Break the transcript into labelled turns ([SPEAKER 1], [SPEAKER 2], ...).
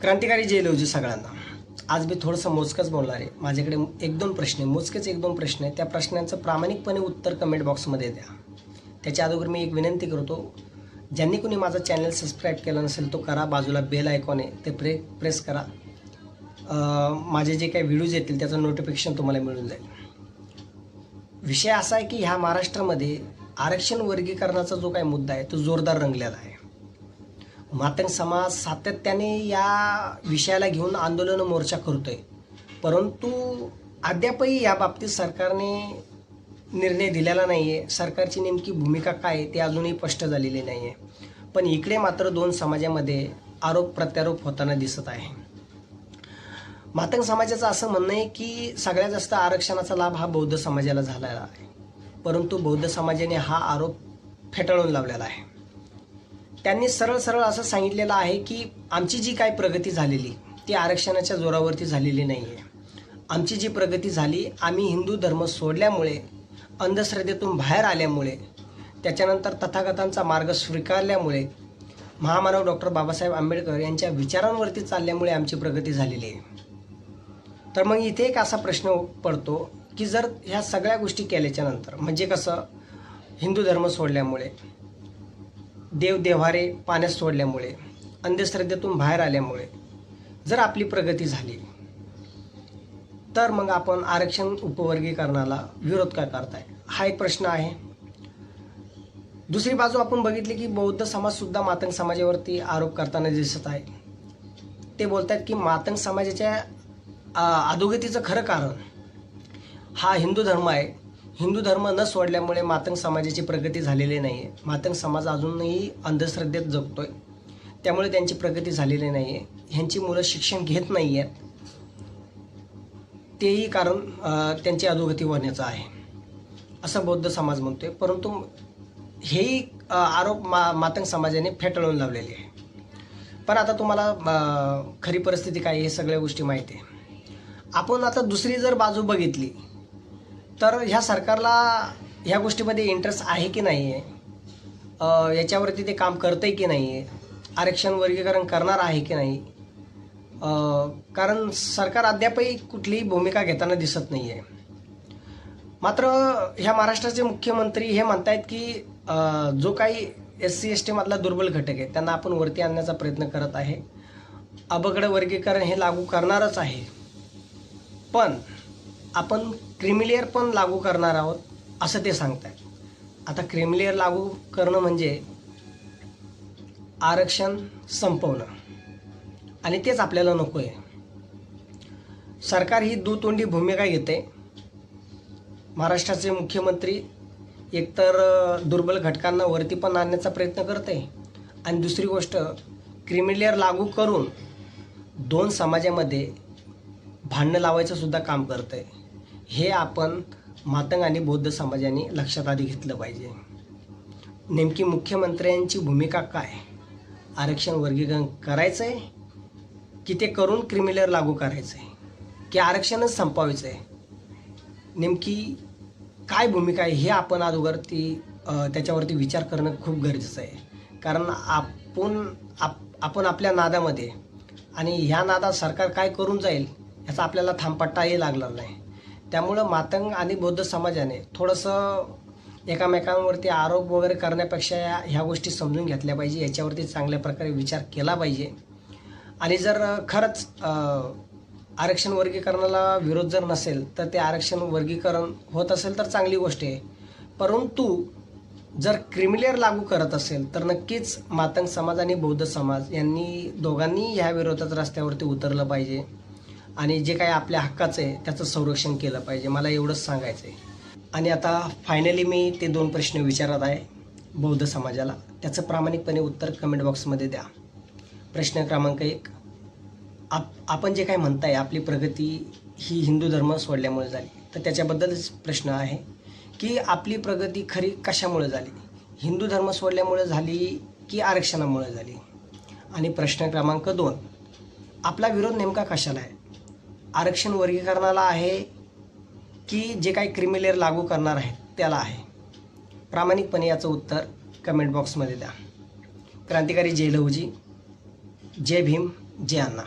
[SPEAKER 1] क्रांतिकारी जय लवजी सगळ्यांना. आज मी थोडंसं मोजकंच बोलणार आहे. माझ्याकडे एक दोन प्रश्न आहे. मोजकेच एक दोन प्रश्न आहे त्या प्रश्नांचं प्रामाणिकपणे उत्तर कमेंट बॉक्समध्ये द्या. त्याच्या अगोदर मी एक विनंती करतो ज्यांनी कोणी माझा चॅनल सबस्क्राईब केला नसेल तो करा. बाजूला बेल आयकॉन आहे ते प्रे प्रेस करा. माझे जे काही व्हिडिओज येतील त्याचं नोटिफिकेशन तुम्हाला मिळून जाईल. विषय असा आहे की ह्या महाराष्ट्रामध्ये आरक्षण वर्गीकरणाचा जो काही मुद्दा आहे तो जोरदार रंगलेला आहे. मातंग समाज सातत्याने या विषयाला घेऊन आंदोलन मोर्चा करतोय. परंतु अद्यापही या बाबतीत सरकारने निर्णय दिलेला नाही आहे सरकारची नेमकी भूमिका काय आहे ते अजूनही स्पष्ट झालेली नाही आहे पण इकडे मात्र दोन समाजामध्ये आरोप प्रत्यारोप होताना दिसत आहे. मातंग समाजाचं असं म्हणणं आहे की सगळ्यात जास्त आरक्षणाचा लाभ हा बौद्ध समाजाला झालेला आहे. परंतु बौद्ध समाजाने हा आरोप फेटाळून लावलेला आहे. त्यांनी सरळ सरळ असं सांगितलेलं आहे की आमची जी काय प्रगती झालेली ती आरक्षणाच्या जोरावरती झालेली नाही आहे आमची जी प्रगती झाली आम्ही हिंदू धर्म सोडल्यामुळे अंधश्रद्धेतून बाहेर आल्यामुळे त्याच्यानंतर तथागतांचा मार्ग स्वीकारल्यामुळे महामानव डॉक्टर बाबासाहेब आंबेडकर यांच्या विचारांवरती चालल्यामुळे आमची प्रगती झालेली आहे. तर मग इथे एक असा प्रश्न पडतो की जर ह्या सगळ्या गोष्टी केल्याच्यानंतर म्हणजे कसं? हिंदू धर्म सोडल्यामुळे देवदेव्हारे पाण्यात सोडल्यामुळे अंधश्रद्धेतून बाहेर आल्यामुळे जर आपली प्रगती झाली तर मग आपण आरक्षण उपवर्गीकरणाला विरोध का करताय? हा एक प्रश्न आहे. दुसरी बाजू आपण बघितली की बौद्ध समाजसुद्धा मातंग समाजावरती आरोप करताना दिसत आहे. ते बोलतात की मातंग समाजाच्या अधोगतीचं खरं कारण हा हिंदू धर्म आहे. हिंदू धर्म न सोडल्यामुळे मातंग समाजाची प्रगती झालेली नाही आहे मातंग समाज अजूनही अंधश्रद्धेत जगतोय. त्यामुळे त्यांची प्रगती झालेली नाही आहे ह्यांची मुलं शिक्षण घेत नाही आहेत तेही कारण त्यांची अधोगती होण्याचं आहे. असं बौद्ध समाज म्हणतोय. परंतु हेही आरोप मा मातंग समाजाने फेटाळून लावलेले आहे. पण आता तुम्हाला खरी परिस्थिती काय आहे हे सगळ्या गोष्टी माहिती आहे. आपण आता दुसरी जर बाजू बघितली तर ह्या सरकारला ह्या गोष्टीमध्ये इंटरेस्ट आहे की नाही आहे याच्यावरती ते काम करतंय की नाही आहे आरक्षण वर्गीकरण करणार आहे की नाही? कारण सरकार अद्यापही कुठलीही भूमिका घेताना दिसत नाही आहे मात्र ह्या महाराष्ट्राचे मुख्यमंत्री हे म्हणतायत की जो काही एस सी एस टीमधला दुर्बल घटक आहे त्यांना आपण वरती आणण्याचा प्रयत्न करत आहे. अबगड वर्गीकरण हे लागू करणारच आहे. पण आपण क्रिमिलेअर पण लागू करणार आहोत असं ते सांगतात आता क्रिमिलेअर लागू करणं म्हणजे आरक्षण संपवणं. आणि तेच आपल्याला नको आहे सरकार ही दुतोंडी भूमिका घेते. महाराष्ट्राचे मुख्यमंत्री एकतर दुर्बल घटकांना वरती पण आणण्याचा प्रयत्न करते. आणि दुसरी गोष्ट क्रिमिलेअर लागू करून दोन समाजामध्ये भांडणं लावायचं सुद्धा काम करतं. आहे हे आपण मातंग आणि बौद्ध समाजाने लक्षात आधी घेतलं पाहिजे. नेमकी मुख्यमंत्र्यांची भूमिका काय? आरक्षण वर्गीकरण करायचं आहे की ते करून क्रिमिलियर लागू करायचं आहे की आरक्षणच संपवायचं आहे नेमकी काय भूमिका आहे हे आपण अगोदर ती त्याच्यावरती विचार करणं खूप गरजेचं आहे. कारण आपण आप आपण आपल्या नादामध्ये आणि ह्या नादात सरकार काय करून जाईल याचा आपल्याला थांबपट्टाही लागणार नाही. त्यामुळं मातंग आणि बौद्ध समाजाने थोडंसं एकामेकांवरती आरोप वगैरे करण्यापेक्षा या- ह्या गोष्टी समजून घेतल्या पाहिजे. याच्यावरती चांगल्या प्रकारे विचार केला पाहिजे. आणि जर खरंच आरक्षण वर्गीकरणाला विरोध जर नसेल तर ते आरक्षण वर्गीकरण होत असेल तर चांगली गोष्ट आहे. परंतु जर क्रिमिलेअर लागू करत असेल तर नक्कीच मातंग समाज आणि बौद्ध समाज यांनी दोघांनी ह्या विरोधात रस्त्यावरती उतरलं पाहिजे. आणि जे काही आपल्या हक्काचं आहे त्याचं संरक्षण केलं पाहिजे. मला एवढंच सांगायचं आहे आणि आता फायनली मी ते दोन प्रश्न विचारत आहे बौद्ध समाजाला. त्याचं प्रामाणिकपणे उत्तर कमेंट बॉक्समध्ये द्या. प्रश्न क्रमांक एक. आप आपण जे काय म्हणताय आपली प्रगती ही हिंदू धर्म सोडल्यामुळे झाली. तर त्याच्याबद्दलच प्रश्न आहे की आपली प्रगती खरी कशामुळे झाली? हिंदू धर्म सोडल्यामुळे झाली की आरक्षणामुळे झाली? आणि प्रश्न क्रमांक दोन. आपला विरोध नेमका कशाला आहे? आरक्षण वर्गीकरणाला आहे की जे काही क्रिमिलेअर लागू करणार आहेत त्याला आहे. प्रामाणिकपणे याचं उत्तर कमेंट बॉक्समध्ये द्या. क्रांतिकारी जय लहूजी जय भीम जय अण्णा.